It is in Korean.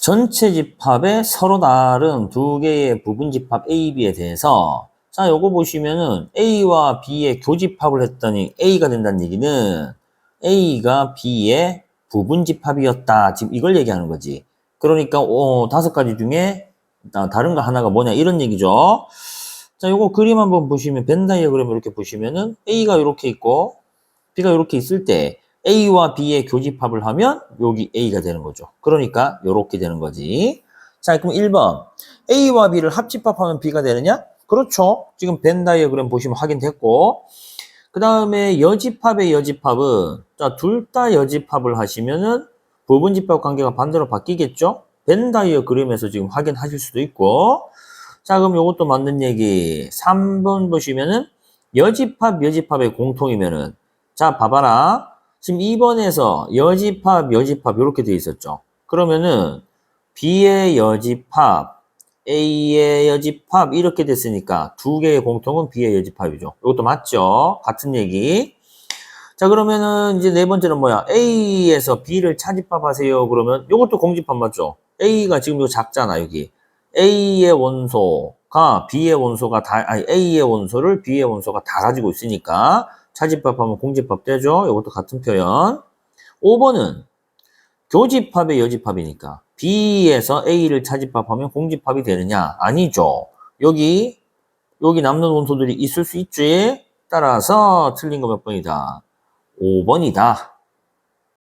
전체 집합의 서로 다른 두 개의 부분 집합 A, B에 대해서 자, 요거 보시면은 A와 B의 교집합을 했더니 A가 된다는 얘기는 A가 B의 부분 집합이었다. 지금 이걸 얘기하는 거지. 그러니까 어, 다섯 가지 중에 다- 다른 거 하나가 뭐냐 이런 얘기죠. 자, 요거 그림 한번 보시면 벤 다이어그램 이렇게 보시면은 A가 이렇게 있고 B가 이렇게 있을 때 A와 B의 교집합을 하면 여기 A가 되는 거죠. 그러니까 이렇게 되는 거지. 자, 그럼 1번. A와 B를 합집합하면 B가 되느냐? 그렇죠. 지금 벤 다이어그램 보시면 확인됐고. 그 다음에 여집합의 여집합은 자, 둘 다 여집합을 하시면은 부분집합 관계가 반대로 바뀌겠죠? 벤 다이어그램에서 지금 확인하실 수도 있고. 자, 그럼 이것도 맞는 얘기. 3번 보시면은 여집합, 여집합의 공통이면은 자, 봐봐라. 지금 2번에서 여집합, 여집합 이렇게 돼 있었죠. 그러면은 B의 여집합, A의 여집합 이렇게 됐으니까 두 개의 공통은 B의 여집합이죠. 이것도 맞죠? 같은 얘기. 자, 그러면은 이제 네 번째는 뭐야? A에서 B를 차집합하세요. 그러면 이것도 공집합 맞죠? A가 지금 이거 작잖아, 여기. A의 원소가 B의 원소가 다, 아니, A의 원소를 B의 원소가 다 가지고 있으니까 차집합하면 공집합 되죠? 이것도 같은 표현. 5번은 교집합의 여집합이니까 B에서 A를 차집합하면 공집합이 되느냐? 아니죠. 여기 여기 남는 원소들이 있을 수 있지. 따라서 틀린 거 몇 번이다? 5번이다.